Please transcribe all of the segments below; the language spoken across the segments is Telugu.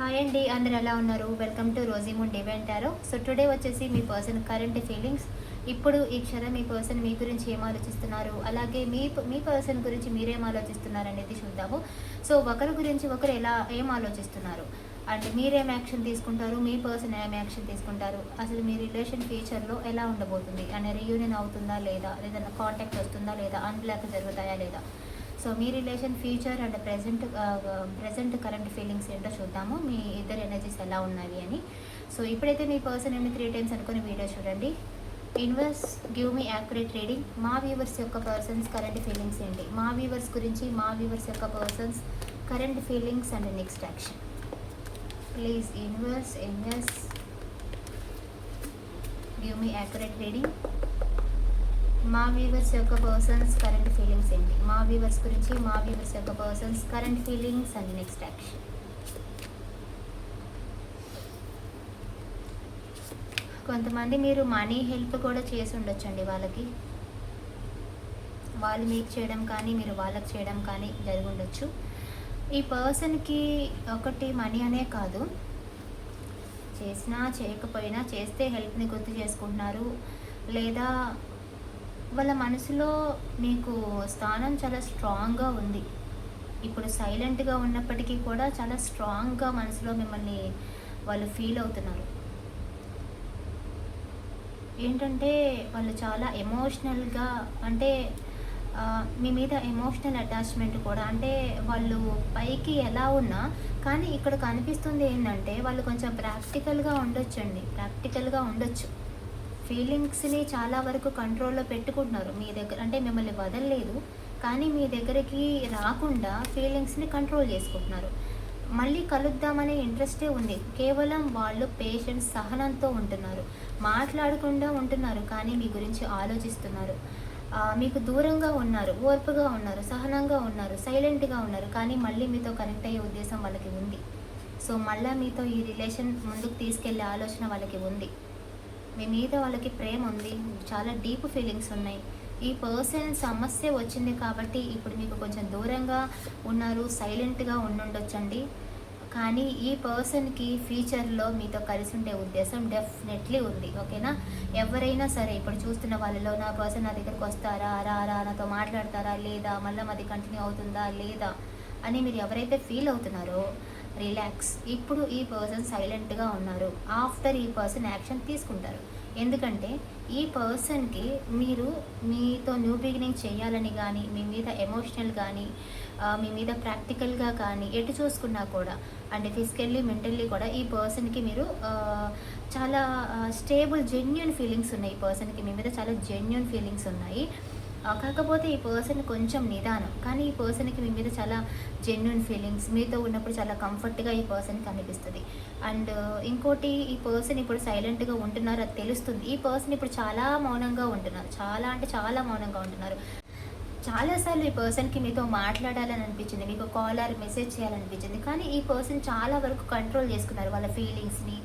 హాయ్ అండి అందరు ఎలా ఉన్నారు? వెల్కమ్ టు రోజీమున్ డివెంటారో సో టుడే వచ్చేసి మీ పర్సన్ కరెంట్ ఫీలింగ్స్ ఇప్పుడు ఈ క్షణం మీ పర్సన్ మీ గురించి ఏం ఆలోచిస్తున్నారు? అలాగే మీ మీ పర్సన్ గురించి మీరేం ఆలోచిస్తున్నారు అనేది చూద్దాము. సో ఒకరి గురించి ఒకరు ఎలా ఏం ఆలోచిస్తున్నారు? అంటే మీరేం యాక్షన్ తీసుకుంటారు? మీ పర్సన్ ఏం యాక్షన్ తీసుకుంటారు? అసలు మీ రిలేషన్ ఫ్యూచర్లో ఎలా ఉండబోతుంది? అనే రీయూనియన్ అవుతుందా లేదా? ఏదైనా కాంటాక్ట్ వస్తుందా లేదా? అన్బ్లాక్ జరుగుతాయా లేదా? So me relation future and present present current feelings ఏంటో చూద్దాము. మీ ఇద్దరు ఎనర్జీస్ ఎలా ఉన్నాయి అని. సో ఇప్పుడైతే మీ పర్సన్ అని త్రీ టైమ్స్ అనుకుని వీడియో చూడండి. Universe give me accurate reading మా వ్యూవర్స్ యొక్క పర్సన్స్ కరెంట్ ఫీలింగ్స్ ఏంటి? మా వ్యూవర్స్ గురించి మా వ్యూవర్స్ యొక్క persons current feelings and next action please universe NS give me accurate reading మా వ్యూవర్స్ యొక్క పర్సన్స్ కరెంట్ ఫీలింగ్స్ ఏంటి? మా వ్యూవర్స్ గురించి మా వ్యూవర్స్ యొక్క persons current feelings and next action కొంతమంది మీరు మనీ హెల్ప్ కూడా చేసి ఉండొచ్చండి వాళ్ళకి. వాళ్ళు మీకు చేయడం కానీ మీరు వాళ్ళకి చేయడం కానీ జరిగి ఉండొచ్చు ఈ పర్సన్కి ఒకటి మనీ అనే కాదు. చేసినా చేయకపోయినా చేస్తే హెల్ప్ని గుర్తు చేసుకుంటున్నారు. లేదా వాళ్ళ మనసులో మీకు స్థానం చాలా స్ట్రాంగ్గా ఉంది. ఇప్పుడు సైలెంట్గా ఉన్నప్పటికీ కూడా చాలా స్ట్రాంగ్గా మనసులో మిమ్మల్ని వాళ్ళు ఫీల్ అవుతున్నారు. ఏంటంటే వాళ్ళు చాలా ఎమోషనల్గా అంటే మీ మీద ఎమోషనల్ అటాచ్మెంట్ కూడా అంటే వాళ్ళు పైకి ఎలా ఉన్నా కానీ ఇక్కడ కనిపిస్తుంది ఏంటంటే వాళ్ళు కొంచెం ప్రాక్టికల్గా ఉండొచ్చండి. ప్రాక్టికల్గా ఉండొచ్చు. ఫీలింగ్స్ని చాలా వరకు కంట్రోల్లో పెట్టుకుంటున్నారు. మీ దగ్గర అంటే మిమ్మల్ని వదలలేదు. కానీ మీ దగ్గరికి రాకుండా ఫీలింగ్స్ని కంట్రోల్ చేసుకుంటున్నారు. మళ్ళీ కలుద్దామనే ఇంట్రెస్టే ఉంది. కేవలం వాళ్ళు పేషెంట్ సహనంతో ఉంటున్నారు. మాట్లాడకుండా ఉంటున్నారు. కానీ మీ గురించి ఆలోచిస్తున్నారు. మీకు దూరంగా ఉన్నారు. ఓర్పుగా ఉన్నారు. సహనంగా ఉన్నారు. సైలెంట్గా ఉన్నారు. కానీ మళ్ళీ మీతో కనెక్ట్ అయ్యే ఉద్దేశం వాళ్ళకి ఉంది. సో మళ్ళీ మీతో ఈ రిలేషన్ ముందుకు తీసుకెళ్ళే ఆలోచన వాళ్ళకి ఉంది. మీ మీద వాళ్ళకి ప్రేమ ఉంది. చాలా డీప్ ఫీలింగ్స్ ఉన్నాయి. ఈ పర్సన్ సమస్య వచ్చింది కాబట్టి ఇప్పుడు మీకు కొంచెం దూరంగా ఉన్నారు సైలెంట్గా ఉండుండొచ్చండి. కానీ ఈ పర్సన్కి ఫ్యూచర్లో మీతో కలిసి ఉండే ఉద్దేశం డెఫినెట్లీ ఉంది. ఓకేనా? ఎవరైనా సరే ఇప్పుడు చూస్తున్న వాళ్ళలో నా పర్సన్ నా దగ్గరకు వస్తారా? రారా నాతో మాట్లాడతారా? లేదా మళ్ళీ మాది కంటిన్యూ అవుతుందా? లేదా అని మీరు ఎవరైతే ఫీల్ అవుతున్నారో రిలాక్స్. ఇప్పుడు ఈ పర్సన్ సైలెంట్గా ఉన్నారు. ఆఫ్టర్ ఈ పర్సన్ యాక్షన్ తీసుకుంటారు. ఎందుకంటే ఈ పర్సన్కి మీరు మీతో న్యూ బిగినింగ్ చేయాలని కానీ మీ మీద ఎమోషనల్ కానీ మీ మీద ప్రాక్టికల్గా కానీ ఎటు చూసుకున్నా కూడా అంటే ఫిజికల్లీ మెంటల్లీ కూడా ఈ పర్సన్కి మీరు చాలా స్టేబుల్ జెన్యున్ ఫీలింగ్స్ ఉన్నాయి. ఈ పర్సన్కి మీ మీద చాలా జెన్యున్ ఫీలింగ్స్ ఉన్నాయి. కాకపోతే ఈ పర్సన్ కొంచెం నిదానం. కానీ ఈ పర్సన్కి మీ మీద చాలా జెన్యున్ ఫీలింగ్స్ మీతో ఉన్నప్పుడు చాలా కంఫర్ట్గా ఈ పర్సన్కి అనిపిస్తుంది అండ్ ఇంకోటి ఈ పర్సన్ ఇప్పుడు సైలెంట్గా ఉంటున్నారు అది తెలుస్తుంది. ఈ పర్సన్ ఇప్పుడు చాలా మౌనంగా ఉంటున్నారు. చాలా అంటే చాలా మౌనంగా ఉంటున్నారు. చాలాసార్లు ఈ పర్సన్కి మీతో మాట్లాడాలని అనిపించింది. మీకు కాల్ ఆర్ మెసేజ్ చేయాలనిపించింది. కానీ ఈ పర్సన్ చాలా వరకు కంట్రోల్ చేసుకున్నారు. వాళ్ళ ఫీలింగ్స్ని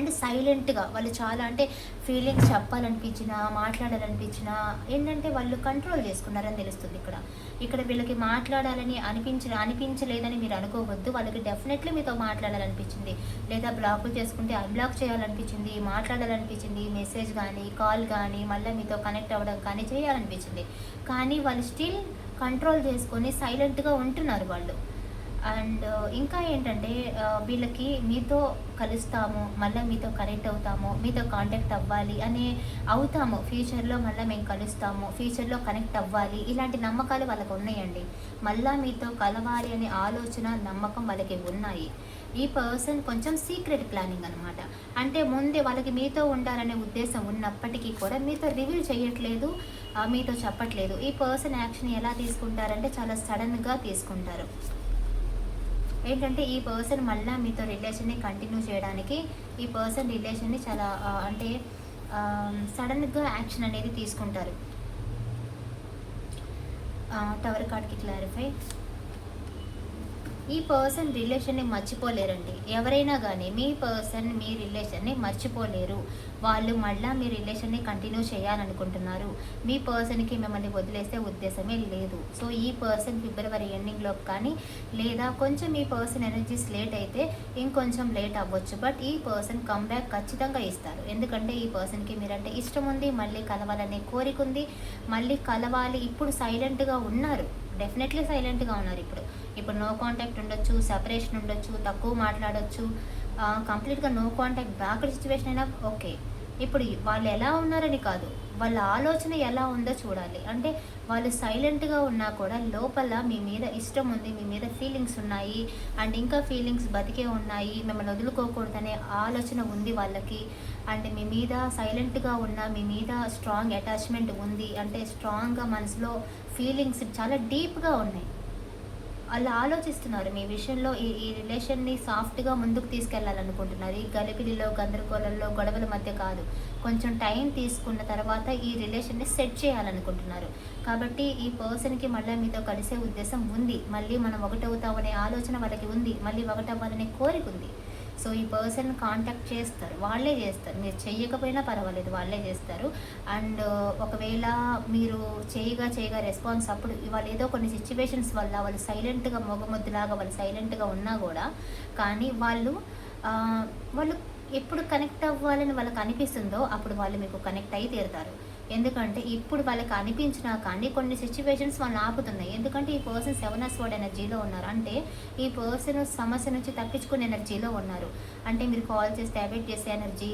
అంటే సైలెంట్గా వాళ్ళు చాలా అంటే ఫీలింగ్స్ చెప్పాలనిపించినా మాట్లాడాలనిపించినా ఏంటంటే వాళ్ళు కంట్రోల్ చేసుకున్నారని తెలుస్తుంది ఇక్కడ. ఇక్కడ వీళ్ళకి మాట్లాడాలని అనిపించ అనిపించలేదని మీరు అనుకోవద్దు. వాళ్ళకి డెఫినెట్లీ మీతో మాట్లాడాలనిపించింది. లేదా బ్లాకులు చేసుకుంటే అన్బ్లాక్ చేయాలనిపించింది మాట్లాడాలనిపించింది మెసేజ్ కానీ కాల్ కానీ మళ్ళీ మీతో కనెక్ట్ అవ్వడం కానీ చేయాలనిపించింది. కానీ వాళ్ళు స్టిల్ కంట్రోల్ చేసుకొని సైలెంట్గా ఉంటున్నారు వాళ్ళు. అండ్ ఇంకా ఏంటంటే వీళ్ళకి మీతో కలుస్తాము మళ్ళీ మీతో కనెక్ట్ అవుతాము మీతో కాంటాక్ట్ అవ్వాలి అనే అవుతాము. ఫ్యూచర్లో మళ్ళీ మేము కలుస్తాము ఫ్యూచర్లో కనెక్ట్ అవ్వాలి. ఇలాంటి నమ్మకాలు వాళ్ళకి ఉన్నాయండి. మళ్ళీ మీతో కలవాలి అనే ఆలోచన నమ్మకం వాళ్ళకి ఉన్నాయి. ఈ పర్సన్ కొంచెం సీక్రెట్ ప్లానింగ్ అనమాట అంటే ముందే వాళ్ళకి మీతో ఉండాలనే ఉద్దేశం ఉన్నప్పటికీ కూడా మీతో రివీల్ చేయట్లేదు మీతో చెప్పట్లేదు. ఈ పర్సన్ యాక్షన్ ఎలా తీసుకుంటారంటే చాలా సడన్గా తీసుకుంటారు. ఏంటంటే ఈ పర్సన్ మళ్ళీ మీతో రిలేషన్ని కంటిన్యూ చేయడానికి ఈ పర్సన్ రిలేషన్ని చాలా అంటే సడన్గా యాక్షన్ అనేది తీసుకుంటారు. టవర్ కార్డ్కి క్లారిఫై ఈ పర్సన్ రిలేషన్ని మర్చిపోలేరండి. ఎవరైనా కానీ మీ పర్సన్ మీ రిలేషన్ని మర్చిపోలేరు. వాళ్ళు మళ్ళీ మీ రిలేషన్ని కంటిన్యూ చేయాలనుకుంటున్నారు. మీ పర్సన్కి మిమ్మల్ని వదిలేసే ఉద్దేశమే లేదు. సో ఈ పర్సన్ ఫిబ్రవరి ఎండింగ్లో కానీ లేదా కొంచెం ఈ పర్సన్ ఎనర్జీస్ లేట్ అయితే ఇంకొంచెం లేట్ అవ్వచ్చు. బట్ ఈ పర్సన్ కమ్బ్యాక్ ఖచ్చితంగా ఇస్తారు. ఎందుకంటే ఈ పర్సన్కి మీరంటే ఇష్టం ఉంది మళ్ళీ కలవాలనే కోరిక ఉంది. మళ్ళీ కలవాలి ఇప్పుడు సైలెంట్గా ఉన్నారు. డెఫినెట్లీ సైలెంట్గా ఉన్నారు ఇప్పుడు. ఇప్పుడు నో కాంటాక్ట్ ఉండొచ్చు సెపరేషన్ ఉండొచ్చు తక్కువ మాట్లాడొచ్చు. కంప్లీట్గా నో కాంటాక్ట్ బ్యాక్వర్డ్ సిచ్యువేషన్ అయినా ఓకే ఇప్పుడు వాళ్ళు ఎలా ఉన్నారని కాదు. వాళ్ళ ఆలోచన ఎలా ఉందో చూడాలి. అంటే వాళ్ళు సైలెంట్గా ఉన్నా కూడా లోపల మీ మీద ఇష్టం ఉంది మీ మీద ఫీలింగ్స్ ఉన్నాయి అండ్ ఇంకా ఫీలింగ్స్ బతికే ఉన్నాయి మిమ్మల్ని వదులుకోకూడదనే ఆలోచన ఉంది వాళ్ళకి. అండ్ మీ మీద సైలెంట్గా ఉన్న మీ మీద స్ట్రాంగ్ అటాచ్మెంట్ ఉంది అంటే స్ట్రాంగ్గా మనసులో ఫీలింగ్స్ చాలా డీప్గా ఉన్నాయి. వాళ్ళు ఆలోచిస్తున్నారు. మీ విషయంలో ఈ ఈ రిలేషన్ని సాఫ్ట్గా ముందుకు తీసుకెళ్ళాలనుకుంటున్నారు. ఈ గలిపిలిలో గందరగోళంలో గొడవల మధ్య కాదు. కొంచెం టైం తీసుకున్న తర్వాత ఈ రిలేషన్ని సెట్ చేయాలనుకుంటున్నారు. కాబట్టి ఈ పర్సన్కి మళ్ళీ మీతో కలిసే ఉద్దేశం ఉంది. మళ్ళీ మనం ఒకటవుతామనే ఆలోచన వాళ్ళకి ఉంది. మళ్ళీ ఒకటవ్వాలనే కోరిక ఉంది. సో ఈ పర్సన్ కాంటాక్ట్ చేస్తారు. వాళ్ళే చేస్తారు. మీరు చెయ్యకపోయినా పర్వాలేదు వాళ్ళే చేస్తారు. అండ్ uh, ఒకవేళ మీరు చేయగా చేయగా రెస్పాన్స్ అప్పుడు వాళ్ళు ఏదో కొన్ని సిచ్యువేషన్స్ వల్ల వాళ్ళు సైలెంట్గా మొగమొద్దులాగా వాళ్ళు సైలెంట్గా ఉన్నా కూడా కానీ వాళ్ళు uh, వాళ్ళు ఎప్పుడు కనెక్ట్ అవ్వాలని వాళ్ళకి అనిపిస్తుందో అప్పుడు వాళ్ళు మీకు కనెక్ట్ అయి తీరుతారు. ఎందుకంటే ఇప్పుడు వాళ్ళకి అనిపించినా కానీ కొన్ని సిచ్యువేషన్స్ వాళ్ళని ఆపుతున్నాయి. ఎందుకంటే ఈ పర్సన్ సెవెన్ అస్ వర్డ్ ఎనర్జీలో ఉన్నారు. అంటే ఈ పర్సన్ సమస్య నుంచి తప్పించుకునే ఎనర్జీలో ఉన్నారు. అంటే మీరు కాల్ చేస్తే అవాయిడ్ చేసే ఎనర్జీ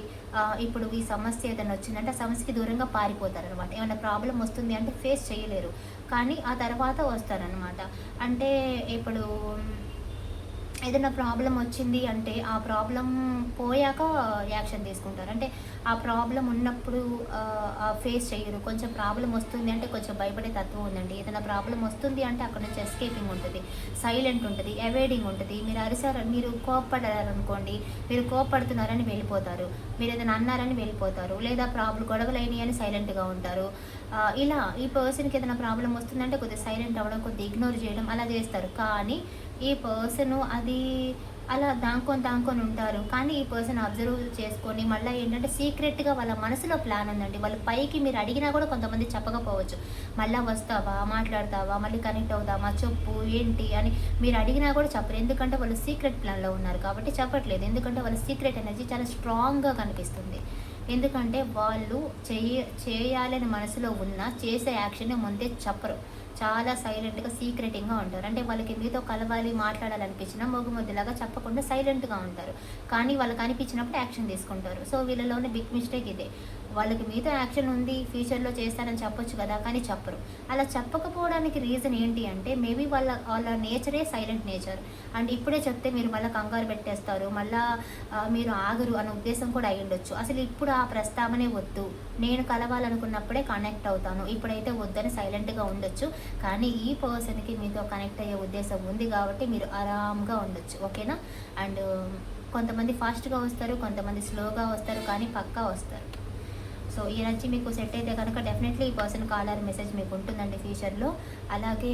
ఇప్పుడు ఈ సమస్య ఏదైనా వచ్చిందంటే ఆ సమస్యకి దూరంగా పారిపోతారు అనమాట ఏమైనా ప్రాబ్లం వస్తుంది అంటే ఫేస్ చేయలేరు. కానీ ఆ తర్వాత వస్తారనమాట అంటే ఇప్పుడు ఏదైనా ప్రాబ్లం వచ్చింది అంటే ఆ ప్రాబ్లం పోయాక యాక్షన్ తీసుకుంటారు. అంటే ఆ ప్రాబ్లం ఉన్నప్పుడు ఫేస్ చేయరు. కొంచెం ప్రాబ్లం వస్తుంది అంటే కొంచెం భయపడే తత్వం ఉందండి. ఏదైనా ప్రాబ్లం వస్తుంది అంటే అక్కడ నుంచి ఎస్కేపింగ్ ఉంటుంది. సైలెంట్ ఉంటుంది. అవాయిడింగ్ ఉంటుంది. మీరు అరిసారు మీరు కోప్పడారనుకోండి మీరు కోప్పడుతున్నారని వెళ్ళిపోతారు. మీరు ఏదైనా అన్నారని వెళ్ళిపోతారు. లేదా ప్రాబ్లం గొడవలు అయినాయి అని సైలెంట్గా ఉంటారు. ఇలా ఈ పర్సన్కి ఏదైనా ప్రాబ్లం వస్తుందంటే కొద్దిగా సైలెంట్ అవ్వడం కొద్దిగా ఇగ్నోర్ చేయడం అలా చేస్తారు. కానీ ఈ పర్సన్ అది అలా దాంకొని దాంకొని ఉంటారు. కానీ ఈ పర్సన్ అబ్జర్వ్ చేసుకొని మళ్ళీ ఏంటంటే సీక్రెట్గా వాళ్ళ మనసులో ప్లాన్ ఉందండి. వాళ్ళు పైకి మీరు అడిగినా కూడా కొంతమంది చెప్పకపోవచ్చు. మళ్ళీ వస్తావా? మాట్లాడతావా? మళ్ళీ కనెక్ట్ అవుదామా చెప్పు ఏంటి అని మీరు అడిగినా కూడా చెప్పరు. ఎందుకంటే వాళ్ళు సీక్రెట్ ప్లాన్లో ఉన్నారు కాబట్టి చెప్పట్లేదు. ఎందుకంటే వాళ్ళ సీక్రెట్ ఎనర్జీ చాలా స్ట్రాంగ్గా కనిపిస్తుంది. ఎందుకంటే వాళ్ళు చేయ చేయాలని మనసులో ఉన్న చేసే యాక్షన్ ముందే చెప్పరు. చాలా సైలెంట్గా సీక్రెటింగ్గా ఉంటారు. అంటే వాళ్ళకి మీతో కలవాలి మాట్లాడాలనిపించినా మొగుమొద్దులాగా చెప్పకుండా సైలెంట్గా ఉంటారు. కానీ వాళ్ళకి అనిపించినప్పుడు యాక్షన్ తీసుకుంటారు. సో వీళ్ళలోనే బిగ్ మిస్టేక్ ఇదే. వాళ్ళకి మీతో యాక్షన్ ఉంది ఫ్యూచర్లో చేస్తారని చెప్పొచ్చు కదా కానీ చెప్పరు. అలా చెప్పకపోవడానికి రీజన్ ఏంటి అంటే మేబీ వాళ్ళ వాళ్ళ నేచరే సైలెంట్ నేచర్ అండ్ ఇప్పుడే చెప్తే మీరు మళ్ళీ కంగారు పెట్టేస్తారు మళ్ళీ మీరు ఆగరు అనే ఉద్దేశం కూడా అయి ఉండొచ్చు. అసలు ఇప్పుడు ఆ ప్రస్తావనే వద్దు. నేను కలవాలనుకున్నప్పుడే కనెక్ట్ అవుతాను. ఇప్పుడైతే వద్దని సైలెంట్గా ఉండొచ్చు. కానీ ఈ పర్సన్కి మీతో కనెక్ట్ అయ్యే ఉద్దేశం ఉంది కాబట్టి మీరు ఆరామ్గా ఉండొచ్చు. ఓకేనా? అండ్ కొంతమంది ఫాస్ట్గా వస్తారు కొంతమంది స్లోగా వస్తారు కానీ పక్కా వస్తారు. సో ఈ ఎనర్జీ మీకు సెట్ అయితే కనుక డెఫినెట్లీ ఈ పర్సన్ కాలర్ మెసేజ్ మీకు ఉంటుందండి ఫ్యూచర్లో అలాగే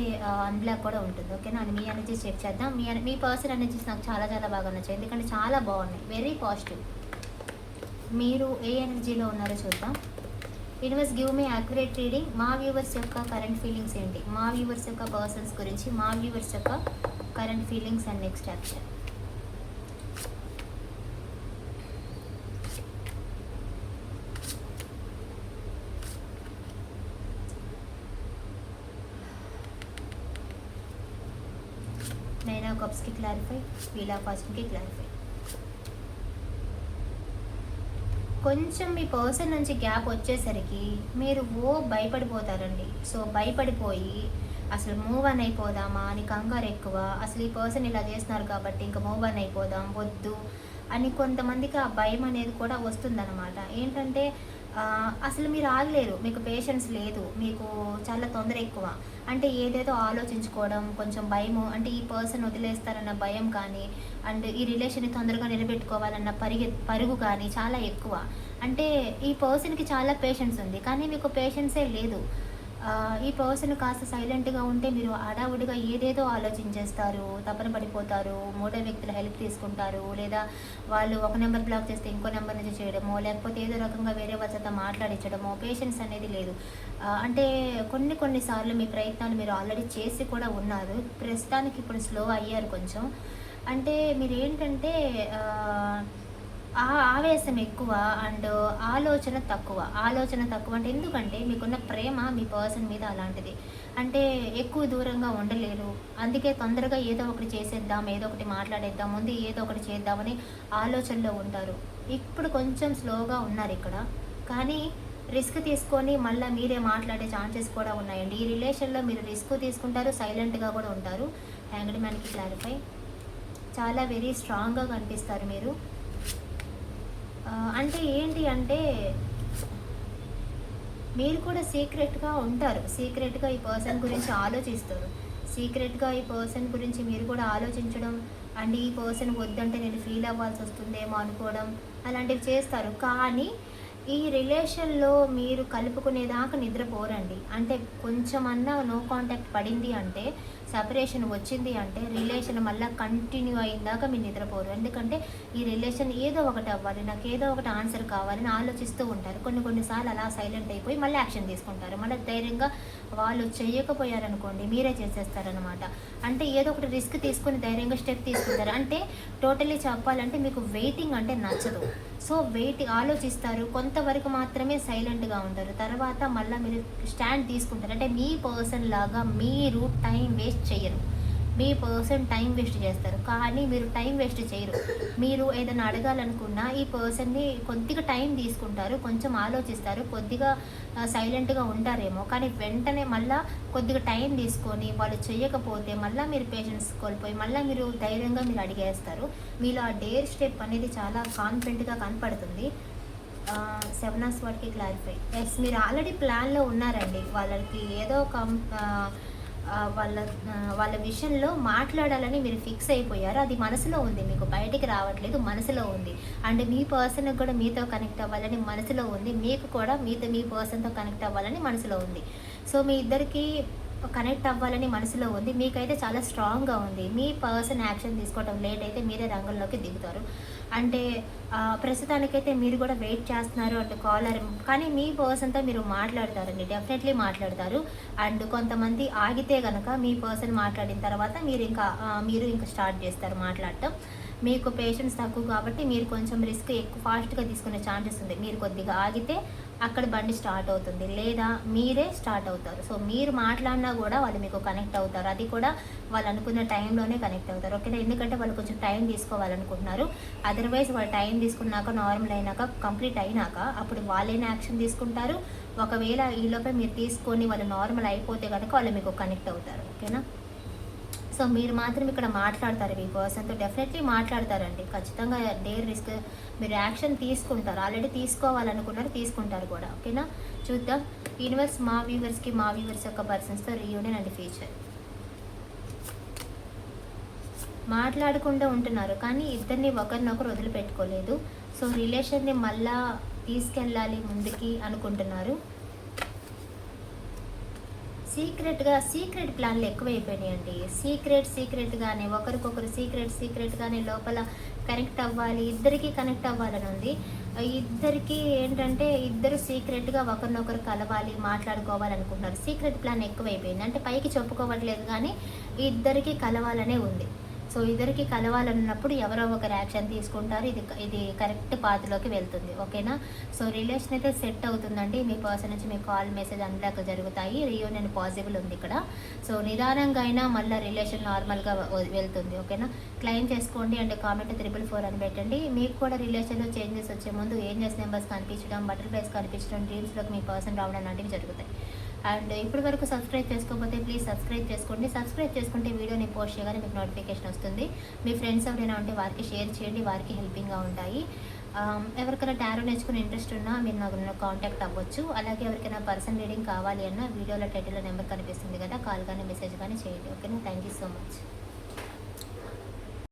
అన్బ్లాక్ కూడా ఉంటుంది. ఓకేనా అని మీ ఎనర్జీ చెక్ చేద్దాం. మీ మీ పర్సన్ ఎనర్జీస్ నాకు చాలా చాలా బాగా నచ్చాయి. ఎందుకంటే చాలా బాగున్నాయి. వెరీ పాజిటివ్ మీరు ఏ ఎనర్జీలో ఉన్నారో చూద్దాం. Universe give me accurate reading మా వ్యూవర్స్ యొక్క కరెంట్ ఫీలింగ్స్ ఏంటి? మా వ్యూవర్స్ యొక్క పర్సన్స్ గురించి మా వ్యూవర్స్ యొక్క current feelings and next action నైనా కప్స్కి క్లారిఫై వీలా ఫాస్ట్కి క్లారిఫై కొంచెం మీ పర్సన్ నుంచి గ్యాప్ వచ్చేసరికి మీరు ఓ భయపడిపోతారండి. సో భయపడిపోయి అసలు మూవ్ అని అయిపోదామా అని కంగారు ఎక్కువ అసలు ఈ పర్సన్ ఇలా చేస్తున్నారు కాబట్టి ఇంకా మూవ్ అని అయిపోదాం వద్దు అని కొంతమందికి ఆ భయం అనేది కూడా వస్తుందన్నమాట. ఏంటంటే అసలు మీరు ఆగలేరు మీకు పేషెన్స్ లేదు మీకు చాలా తొందర ఎక్కువ. అంటే ఏదేదో ఆలోచించుకోవడం కొంచెం భయము అంటే ఈ పర్సన్ వదిలేస్తారన్న భయం కానీ అండ్ ఈ రిలేషన్ని తొందరగా నిలబెట్టుకోవాలన్న పరిగె పరుగు కానీ చాలా ఎక్కువ. అంటే ఈ పర్సన్కి చాలా పేషెన్స్ ఉంది కానీ మీకు పేషెన్సే లేదు. ఈ పర్సన్ కాస్త సైలెంట్గా ఉంటే మీరు హడావుడిగా ఏదేదో ఆలోచించేస్తారు తపన పడిపోతారు మూడో వ్యక్తుల హెల్ప్ తీసుకుంటారు లేదా వాళ్ళు ఒక నెంబర్ బ్లాక్ చేస్తే ఇంకో నెంబర్ నుంచి చేయడమో లేకపోతే ఏదో రకంగా వేరే వాళ్ళతో మాట్లాడించడమో పేషెన్స్ అనేది లేదు. అంటే కొన్ని కొన్నిసార్లు మీ ప్రయత్నాలు మీరు ఆల్రెడీ చేసి కూడా ఉన్నారు. ప్రస్తుతానికి ఇప్పుడు స్లో అయ్యారు కొంచెం. అంటే మీరు ఏంటంటే ఆ, ఆవేశం ఎక్కువ అండ్ ఆలోచన తక్కువ. ఆలోచన తక్కువ అంటే ఎందుకంటే మీకున్న ప్రేమ మీ పర్సన్ మీద అలాంటిది. అంటే ఎక్కువ దూరంగా ఉండలేరు. అందుకే తొందరగా ఏదో ఒకటి చేసేద్దాం ఏదో ఒకటి మాట్లాడేద్దాం ముందు ఏదో ఒకటి చేద్దామని ఆలోచనలో ఉంటారు. ఇప్పుడు కొంచెం స్లోగా ఉన్నారు ఇక్కడ. కానీ రిస్క్ తీసుకొని మళ్ళీ మీరే మాట్లాడే ఛాన్సెస్ కూడా ఉన్నాయండి. ఈ రిలేషన్లో మీరు రిస్క్ తీసుకుంటారు సైలెంట్గా కూడా ఉంటారు. హ్యాంగ్డ్ మ్యాన్కి క్లారిఫై. చాలా వెరీ స్ట్రాంగ్గా కనిపిస్తారు మీరు. అంటే ఏంటి అంటే మీరు కూడా సీక్రెట్గా ఉంటారు. సీక్రెట్గా ఈ పర్సన్ గురించి ఆలోచిస్తారు. సీక్రెట్గా ఈ పర్సన్ గురించి మీరు కూడా ఆలోచించడం అండ్ ఈ పర్సన్ వద్దంటే నేను ఫీల్ అవ్వాల్సి వస్తుందేమో అనుకోవడం అలాంటివి చేస్తారు. కానీ ఈ రిలేషన్లో మీరు కలుపుకునేదాకా నిద్రపోరండి. అంటే కొంచెమన్నా నో కాంటాక్ట్ పడింది అంటే సపరేషన్ వచ్చింది అంటే రిలేషన్ మళ్ళీ కంటిన్యూ అయ్యిందాక మీరు నిద్రపోరు. ఎందుకంటే ఈ రిలేషన్ ఏదో ఒకటి అవ్వాలి నాకు ఏదో ఒకటి ఆన్సర్ కావాలని ఆలోచిస్తూ ఉంటారు. కొన్ని కొన్నిసార్లు అలా సైలెంట్ అయిపోయి మళ్ళీ యాక్షన్ తీసుకుంటారు. మళ్ళీ ధైర్యంగా వాళ్ళు చేయకపోయారనుకోండి మీరే చేసేస్తారనమాట అంటే ఏదో ఒకటి రిస్క్ తీసుకొని ధైర్యంగా స్టెప్ తీసుకుంటారు. అంటే టోటల్లీ చెప్పాలంటే మీకు వెయిటింగ్ అంటే నచ్చదు. సో వెయిట్ ఆలోచిస్తారు. కొంత కొంతవరకు మాత్రమే సైలెంట్గా ఉంటారు. తర్వాత మళ్ళీ మీరు స్టాండ్ తీసుకుంటారు. అంటే మీ పర్సన్ లాగా మీరు టైం వేస్ట్ చేయరు. మీ పర్సన్ టైం వేస్ట్ చేస్తారు. కానీ మీరు టైం వేస్ట్ చేయరు. మీరు ఏదైనా అడగాలనుకున్నా ఈ పర్సన్ని కొద్దిగా టైం తీసుకుంటారు. కొంచెం ఆలోచిస్తారు. కొద్దిగా సైలెంట్గా ఉంటారేమో. కానీ వెంటనే మళ్ళీ కొద్దిగా టైం తీసుకొని వాళ్ళు చేయకపోతే మళ్ళీ మీరు పేషెన్స్ కోల్పోయి మళ్ళీ మీరు ధైర్యంగా మీరు అడిగేస్తారు. మీలో ఆ డేర్ స్టెప్ అనేది చాలా కాన్ఫిడెంట్గా కనపడుతుంది. సెవెన్ అవర్స్ వాటికి క్లారిఫై. ఎస్ మీరు ఆల్రెడీ ప్లాన్లో ఉన్నారండి. వాళ్ళకి ఏదో ఒక వాళ్ళ వాళ్ళ విషయంలో మాట్లాడాలని మీరు ఫిక్స్ అయిపోయారు. అది మనసులో ఉంది. మీకు బయటికి రావట్లేదు మనసులో ఉంది. అండ్ మీ పర్సన్కి కూడా మీతో కనెక్ట్ అవ్వాలని మనసులో ఉంది. మీకు కూడా మీతో మీ పర్సన్తో కనెక్ట్ అవ్వాలని మనసులో ఉంది. సో మీ ఇద్దరికి కనెక్ట్ అవ్వాలని మనసులో ఉంది. మీకైతే చాలా స్ట్రాంగ్గా ఉంది. మీ పర్సన్ యాక్షన్ తీసుకోవడం లేట్ అయితే మీరే రంగంలోకి దిగుతారు. అంటే ప్రస్తుతానికైతే మీరు కూడా వెయిట్ చేస్తున్నారు అంటే కాలర్ కానీ మీ పర్సన్తో మీరు మాట్లాడతారండి. డెఫినెట్లీ మాట్లాడతారు. అండ్ కొంతమంది ఆగితే కనుక మీ పర్సన్ మాట్లాడిన తర్వాత మీరు ఇంకా మీరు ఇంకా స్టార్ట్ చేస్తారు మాట్లాడటం. మీకు పేషెన్స్ తక్కువ కాబట్టి మీరు కొంచెం రిస్క్ ఎక్కువ ఫాస్ట్గా తీసుకునే ఛాన్సెస్ ఉంది. మీరు కొద్దిగా ఆగితే అక్కడ బండి స్టార్ట్ అవుతుంది. లేదా మీరే స్టార్ట్ అవుతారు. సో మీరు మాట్లాడినా కూడా వాళ్ళు మీకు కనెక్ట్ అవుతారు. అది కూడా వాళ్ళు అనుకున్న టైంలోనే కనెక్ట్ అవుతారు. ఓకేనా? ఎందుకంటే వాళ్ళు కొంచెం టైం తీసుకోవాలనుకుంటున్నారు. అదర్వైజ్ వాళ్ళు టైం తీసుకున్నాక నార్మల్ అయినాక కంప్లీట్ అయినాక అప్పుడు వాళ్ళైనా యాక్షన్ తీసుకుంటారు. ఒకవేళ ఈలోపే మీరు తీసుకొని వాళ్ళు నార్మల్ అయిపోతే కనుక వాళ్ళు మీకు కనెక్ట్ అవుతారు. ఓకేనా? సో మీరు మాత్రం ఇక్కడ మాట్లాడతారు మీ పర్సన్తో. డెఫినెట్లీ మాట్లాడతారండి. ఖచ్చితంగా డేర్ రిస్క్ మీరు యాక్షన్ తీసుకుంటారు. ఆల్రెడీ తీసుకోవాలనుకున్నారు తీసుకుంటారు కూడా. ఓకేనా? చూద్దాం. యూనివర్స్ మా వ్యూవర్స్కి మా వ్యూవర్స్ యొక్క పర్సన్స్తో రీయూనియన్ అండ్ ఫ్యూచర్ మాట్లాడకుండా ఉంటున్నారు. కానీ ఇద్దరిని ఒకరినొకరు వదిలిపెట్టుకోలేదు. సో రిలేషన్ని మళ్ళా తీసుకెళ్ళాలి ముందుకి అనుకుంటున్నారు. సీక్రెట్గా సీక్రెట్ ప్లాన్లు ఎక్కువైపోయినాయండి. సీక్రెట్ సీక్రెట్గానే ఒకరికొకరు సీక్రెట్ సీక్రెట్గానే లోపల కనెక్ట్ అవ్వాలి ఇద్దరికి కనెక్ట్ అవ్వాలని ఉంది. ఇద్దరికి ఏంటంటే ఇద్దరు సీక్రెట్గా ఒకరినొకరు కలవాలి మాట్లాడుకోవాలి అనుకుంటున్నారు సీక్రెట్ ప్లాన్ ఎక్కువైపోయింది. అంటే పైకి చెప్పుకోవట్లేదు కానీ ఇద్దరికి కలవాలనే ఉంది. సో ఇద్దరికి కలవాలన్నప్పుడు ఎవరో ఒకరు యాక్షన్ తీసుకుంటారు. ఇది ఇది కరెక్ట్ పాత్రలోకి వెళ్తుంది. ఓకేనా? సో రిలేషన్ అయితే సెట్ అవుతుందండి. మీ పర్సన్ నుంచి మీ కాల్ మెసేజ్ అన్లాక్ జరుగుతాయి. రీయూనియన్ పాసిబుల్ ఉంది ఇక్కడ. సో నిదానంగా అయినా మళ్ళీ రిలేషన్ నార్మల్గా వెళ్తుంది. ఓకేనా? క్లెయిమ్ చేసుకోండి అండ్ కామెంట్ త్రిపుల్ ఫోర్ అని పెట్టండి. మీకు కూడా రిలేషన్లో చేంజెస్ వచ్చే ముందు ఏంజెస్ నెంబర్స్ కనిపించడం బటర్ఫ్లైస్ కనిపించడం డ్రీమ్స్లోకి మీ పర్సన్ రావడం లాంటివి జరుగుతాయి. అండ్ ఇప్పటి వరకు సబ్స్క్రైబ్ చేసుకోకపోతే ప్లీజ్ సబ్స్క్రైబ్ చేసుకోండి. సబ్స్క్రైబ్ చేసుకుంటే వీడియోని పోస్ట్ చేయగానే మీకు నోటిఫికేషన్ వస్తుంది. మీ ఫ్రెండ్స్ ఎవరైనా ఉంటే వారికి షేర్ చేయండి వారికి హెల్పింగ్గా ఉంటాయి. ఎవరికైనా టారో నేర్చుకునే ఇంట్రెస్ట్ ఉన్నా మీరు నాకు కాంటాక్ట్ అవ్వచ్చు. అలాగే ఎవరికైనా పర్సన్ రీడింగ్ కావాలి అన్న వీడియోలో టైటిల్లో నెంబర్ కనిపిస్తుంది కదా కాల్ కానీ మెసేజ్ కానీ చేయండి. ఓకేనా? Thank you so much.